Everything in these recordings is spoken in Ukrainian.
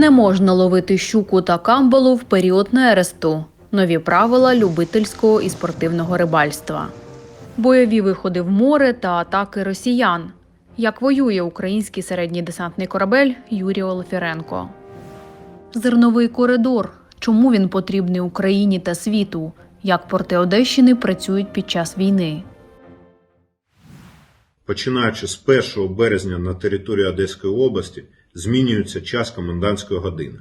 Не можна ловити щуку та камбалу в період нересту. Нові правила любительського і спортивного рибальства. Бойові виходи в море та атаки росіян. Як воює український середній десантний корабель Юрій Олефіренко. Зерновий коридор. Чому він потрібний Україні та світу? Як порти Одещини працюють під час війни? Починаючи з 1 березня на території Одеської області змінюється час комендантської години.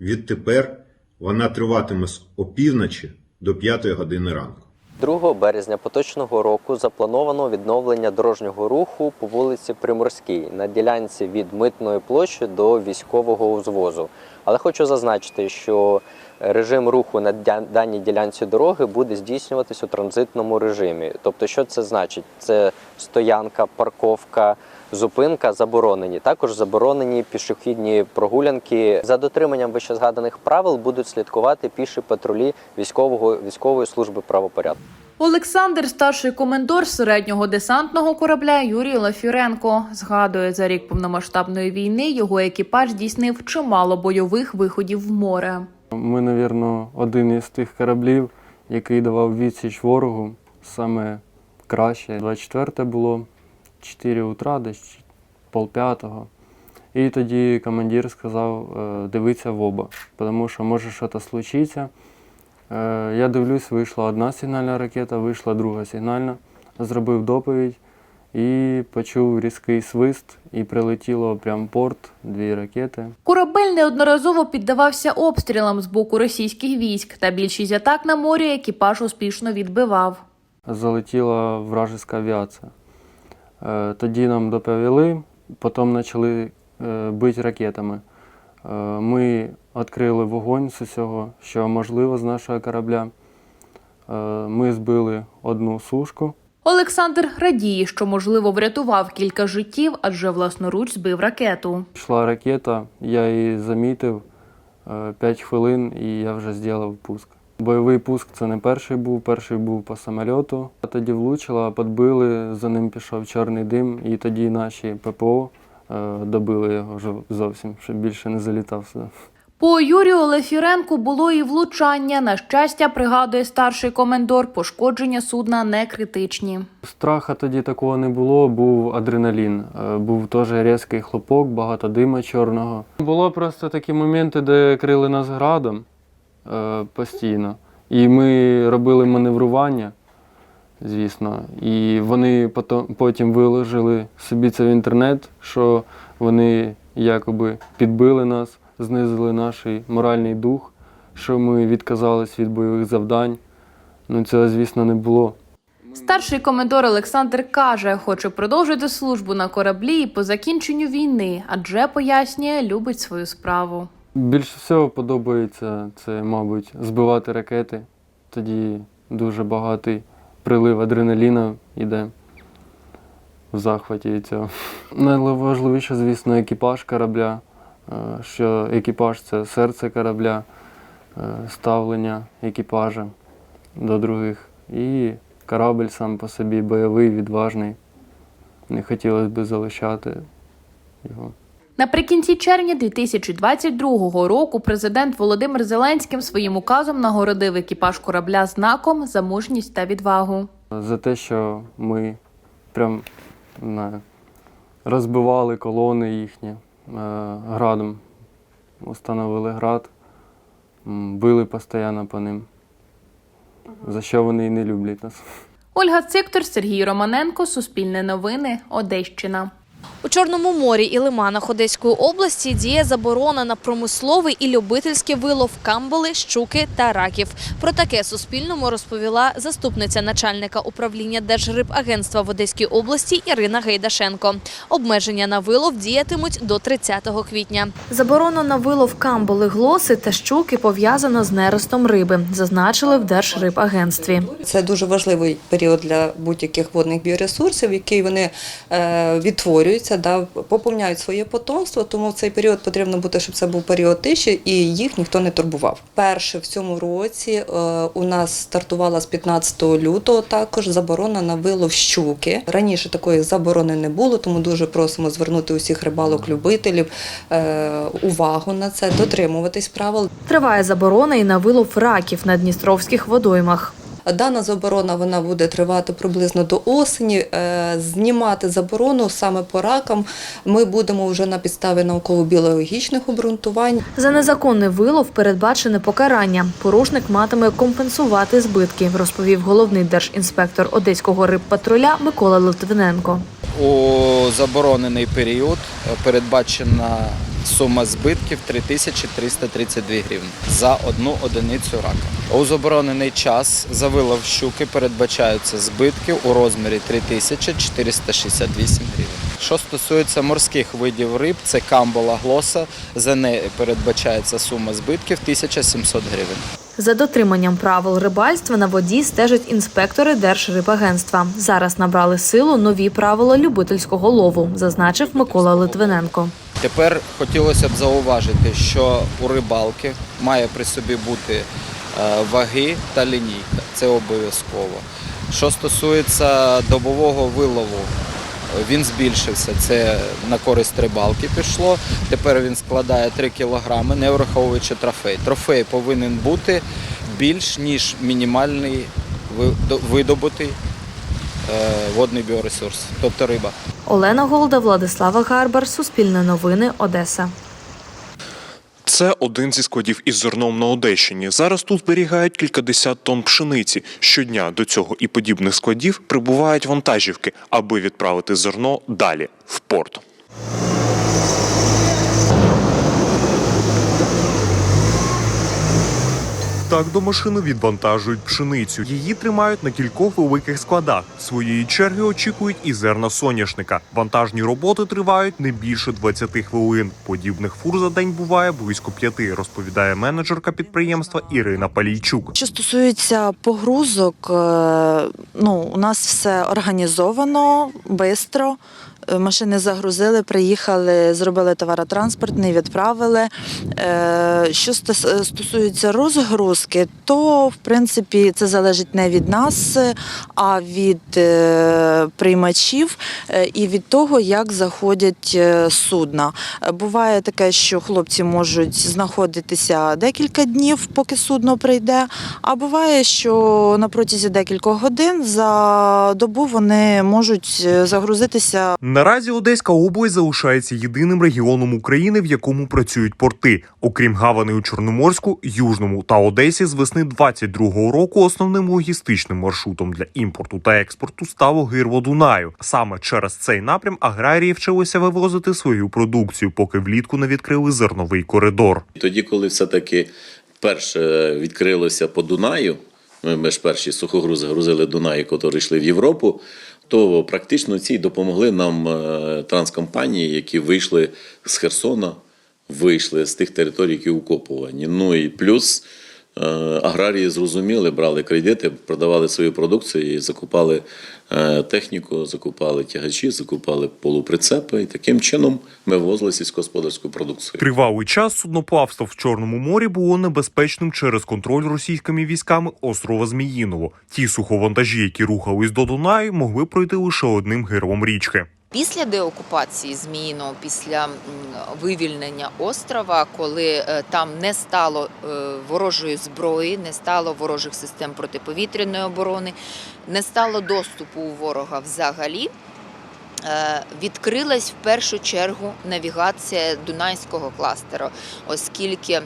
Відтепер вона триватиме з опівночі до 5 години ранку. 2 березня поточного року заплановано відновлення дорожнього руху по вулиці Приморській на ділянці від митної площі до військового узвозу. Але хочу зазначити, що режим руху на даній ділянці дороги буде здійснюватись у транзитному режимі. Тобто, що це значить? Це стоянка, парковка, зупинка заборонені. Також заборонені пішохідні прогулянки. За дотриманням вищезгаданих правил будуть слідкувати піші патрулі військового військової служби правопорядку. Олександр, старший комендор середнього десантного корабля Юрій Лафіренко, згадує, за рік повномасштабної війни його екіпаж здійснив чимало бойових виходів в море. Ми, напевно, один із тих кораблів, який давав відсіч ворогу саме краще. 24 було 4 утра, десь полп'ятого. І тоді командир сказав е, дивитися в оба, тому що може щось случиться. Е, Я дивлюсь, вийшла одна сигнальна ракета, вийшла друга сигнальна, зробив доповідь і почув різкий свист, і прилетіло прямо в порт, дві ракети. Корабель неодноразово піддавався обстрілам з боку російських військ, та більшість атак на морі екіпаж успішно відбивав. залетіла вражеська авіація. Е, Тоді нам доповіли, потім почали е, бити ракетами. Е, Ми відкрили вогонь з усього, що можливо з нашого корабля. Ми збили одну сушку. Олександр радіє, що можливо врятував кілька життів, адже власноруч збив ракету. Йшла ракета, я її замітив 5 хвилин і я вже зробив пуск. Бойовий пуск це не перший був, перший був по самольоту. А тоді влучила, підбили, за ним пішов чорний дим, і тоді наші ППО е, добили його вже зовсім, щоб більше не залітав сюди. По Юрію Лефіренку було і влучання. На щастя, пригадує старший комендор, пошкодження судна не критичні. Страха тоді такого не було, був адреналін. Е, Був теж різкий хлопок, багато дима чорного. Було просто такі моменти, де крили нас градом постійно. І ми робили маневрування, звісно. І вони потім виложили собі це в інтернет, що вони якоби підбили нас, знизили наш моральний дух, що ми відказались від бойових завдань. Ну, цього, звісно, не було. Старший комендор Олександр каже, хоче продовжити службу на кораблі і по закінченню війни, адже пояснює, любить свою справу. Більше всього подобається це, мабуть, збивати ракети. Тоді дуже багатий прилив адреналіна йде в захваті від цього. Найважливіше, звісно, екіпаж корабля, е, що екіпаж це серце корабля, е, ставлення екіпажа до других. І корабль сам по собі бойовий, відважний. Не хотілося б залишати його. Наприкінці червня 2022 року президент Володимир Зеленський своїм указом нагородив екіпаж корабля знаком за мужність та відвагу. За те, що ми прям не розбивали колони їхні е, градом, установили град, били постійно по ним, за що вони і не люблять нас. Ольга Циктор, Сергій Романенко, Суспільне новини, Одещина. У Чорному морі і лиманах Одеської області діє заборона на промисловий і любительський вилов камбали, щуки та раків. Про таке Суспільному розповіла заступниця начальника управління Держрибагентства в Одеській області Ірина Гейдашенко. Обмеження на вилов діятимуть до 30 квітня. Заборона на вилов камбали, глоси та щуки пов'язана з неростом риби, зазначили в Держрибагентстві. Це дуже важливий період для будь-яких водних біоресурсів, який вони е, відтворюються розмножуються, да, поповняють своє потомство, тому в цей період потрібно бути, щоб це був період тиші, і їх ніхто не турбував. Перше в цьому році е, у нас стартувала з 15 лютого також заборона на вилов щуки. Раніше такої заборони не було, тому дуже просимо звернути усіх рибалок-любителів е, увагу на це, дотримуватись правил. Триває заборона і на вилов раків на дністровських водоймах. Дана заборона вона буде тривати приблизно до осені. Е, Знімати заборону саме по ракам ми будемо вже на підставі науково-біологічних обґрунтувань. За незаконний вилов передбачене покарання. Порушник матиме компенсувати збитки, розповів головний держінспектор одеського рибпатруля Микола Литвиненко. У заборонений період передбачена сума збитків 3332 гривні за одну одиницю рака. У заборонений час за вилов щуки передбачаються збитки у розмірі 3468 гривень. Що стосується морських видів риб, це камбола глоса, за неї передбачається сума збитків 1700 гривень. За дотриманням правил рибальства на воді стежать інспектори Держрибагентства. Зараз набрали силу нові правила любительського лову, зазначив Микола Литвиненко. Тепер хотілося б зауважити, що у рибалки має при собі бути е, ваги та лінійка. Це обов'язково. Що стосується добового вилову, він збільшився. Це на користь рибалки пішло. Тепер він складає 3 кілограми, не враховуючи трофей. Трофей повинен бути більш ніж мінімальний видобутий е, водний біоресурс, тобто риба. Олена Голда, Владислава Гарбар, Суспільне новини, Одеса. Це один зі складів із зерном на Одещині. Зараз тут зберігають кількадесят тонн пшениці. Щодня до цього і подібних складів прибувають вантажівки, аби відправити зерно далі в порт. Так до машини відвантажують пшеницю. Її тримають на кількох великих складах. Своєї черги очікують і зерна соняшника. Вантажні роботи тривають не більше 20 хвилин. Подібних фур за день буває близько п'яти, розповідає менеджерка підприємства Ірина Палійчук. Що стосується погрузок, е, ну у нас все організовано, швидко. Машини загрузили, приїхали, зробили товаротранспортний, відправили. Е, Що стосується розгрузки, то в принципі це залежить не від нас, а від е, приймачів е, і від того, як заходять е, судна. Е, Буває таке, що хлопці можуть знаходитися декілька днів, поки судно прийде. А буває, що на протязі декількох годин за добу вони можуть е, загрузитися Наразі Одеська область залишається єдиним регіоном України, в якому працюють порти. Окрім гавани у Чорноморську, Южному та Одесі, з весни 22-го року основним логістичним маршрутом для імпорту та експорту стало гирло Дунаю. Саме через цей напрям аграрії вчилися вивозити свою продукцію, поки влітку не відкрили зерновий коридор. Тоді, коли все-таки перше відкрилося по Дунаю, ми, ж перші сухогрузи грузили Дунаю, які йшли в Європу, то практично ці допомогли нам е, транскомпанії, які вийшли з Херсона, вийшли з тих територій, які окуповані. Ну і плюс аграрії зрозуміли, брали кредити, продавали свою продукцію і закупали е, техніку, закупали тягачі, закупали полуприцепи. І таким чином ми ввозили сільськогосподарську продукцію. Тривалий час судноплавство в Чорному морі було небезпечним через контроль російськими військами острова Зміїново. Ті суховантажі, які рухались до Дунаю, могли пройти лише одним гирлом річки. Після деокупації Зміїного, після вивільнення острова, коли е, там не стало е, ворожої зброї, не стало ворожих систем протиповітряної оборони, не стало доступу у ворога взагалі. Е, Відкрилась в першу чергу навігація Дунайського кластеру, оскільки е,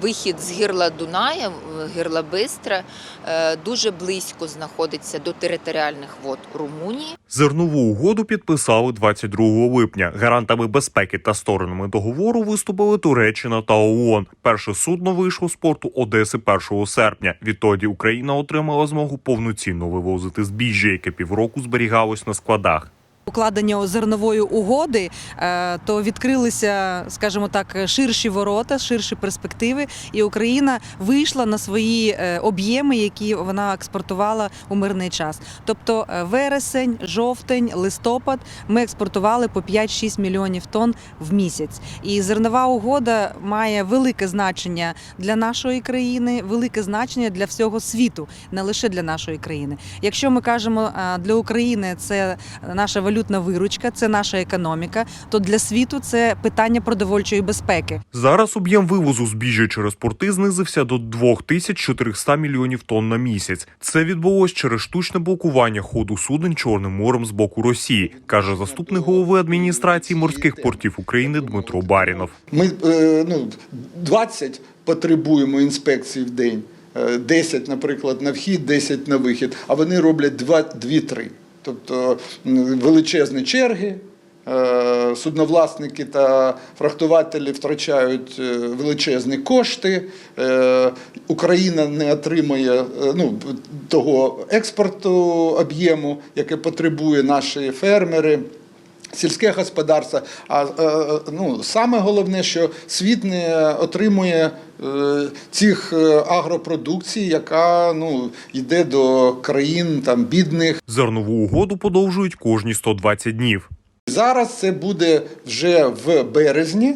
вихід з гірла Дуная, гірла Бистра, е, дуже близько знаходиться до територіальних вод Румунії. Зернову угоду підписали 22 липня. Гарантами безпеки та сторонами договору виступили Туреччина та ООН. Перше судно вийшло з порту Одеси 1 серпня. Відтоді Україна отримала змогу повноцінно вивозити збіжжя, яке півроку зберігалось на складах. Укладення зернової угоди, е, то відкрилися, скажімо так, ширші ворота, ширші перспективи, і Україна вийшла на свої е, об'єми, які вона експортувала у мирний час. Тобто е, вересень, жовтень, листопад ми експортували по 5-6 мільйонів тонн в місяць. І зернова угода має велике значення для нашої країни, велике значення для всього світу, не лише для нашої країни. Якщо ми кажемо для України це наша валютна виручка, це наша економіка, то для світу це питання продовольчої безпеки. Зараз об'єм вивозу збіжжя через порти знизився до 2400 мільйонів тонн на місяць. Це відбулось через штучне блокування ходу суден Чорним морем з боку Росії, каже заступник голови адміністрації морських портів України Дмитро Барінов. Ми е, ну, 20 потребуємо інспекцій в день. Е, 10, наприклад, на вхід, 10 на вихід, а вони роблять 2-3. Тобто величезні черги, е, судновласники та фрахтувателі втрачають е, величезні кошти. Е, Україна не отримує ну, того експорту об'єму, яке потребує наші фермери. Сільське господарство, а е, ну саме головне, що світ не отримує е, цих е, агропродукцій, яка ну йде до країн там бідних. Зернову угоду подовжують кожні 120 днів. Зараз це буде вже в березні.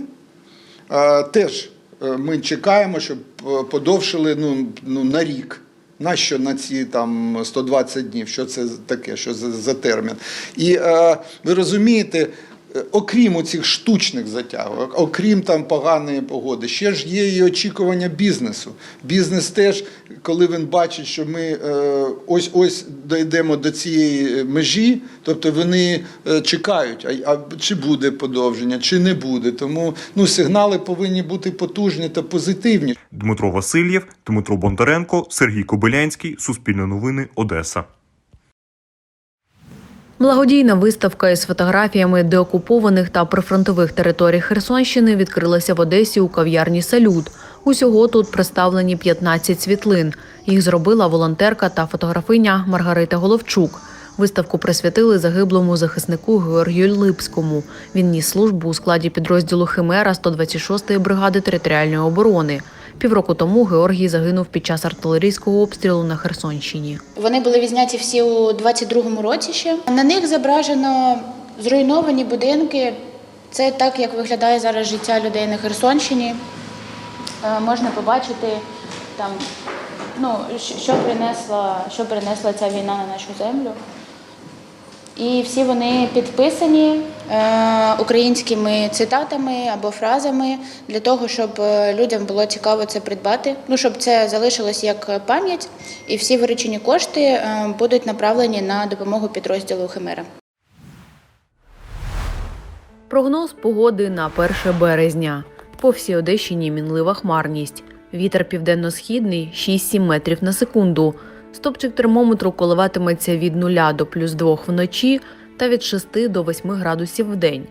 Теж ми чекаємо, щоб подовшили ну, ну, на рік. Нащо на ці там 120 днів? Що це таке? Що за, за термін? І е, ви розумієте, окрім цих штучних затягок, окрім там поганої погоди, ще ж є і очікування бізнесу. Бізнес теж, коли він бачить, що ми е, ось ось дійдемо до цієї межі, тобто вони е, чекають, а, а чи буде подовження, чи не буде. Тому ну, сигнали повинні бути потужні та позитивні. Дмитро Васильєв, Дмитро Бондаренко, Сергій Кобилянський, Суспільне новини, Одеса. Благодійна виставка із фотографіями деокупованих та прифронтових територій Херсонщини відкрилася в Одесі у кав'ярні Салют. Усього тут представлені 15 світлин. Їх зробила волонтерка та фотографиня Маргарита Головчук. Виставку присвятили загиблому захиснику Георгію Липському. Він ніс службу у складі підрозділу Химера 126-ї бригади територіальної оборони. Півроку тому Георгій загинув під час артилерійського обстрілу на Херсонщині. Вони були відзняті всі у 22-му році ще. На них зображено зруйновані будинки. Це так, як виглядає зараз життя людей на Херсонщині. Е, Можна побачити там, ну, що принесла, що принесла ця війна на нашу землю. І всі вони підписані е, українськими цитатами або фразами для того, щоб е, людям було цікаво це придбати. Ну щоб це залишилось як пам'ять, і всі виручені кошти е, будуть направлені на допомогу підрозділу Химера. Прогноз погоди на 1 березня. По всій Одещині мінлива хмарність. Вітер південно-східний 6-7 метрів на секунду. Стопчик термометру коливатиметься від 0 до плюс 2 вночі та від 6 до 8 градусів в день.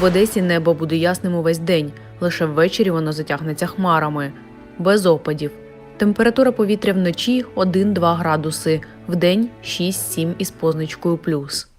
В Одесі небо буде ясним увесь день, лише ввечері воно затягнеться хмарами. Без опадів. Температура повітря вночі 1-2 градуси, вдень 6-7 із позначкою плюс.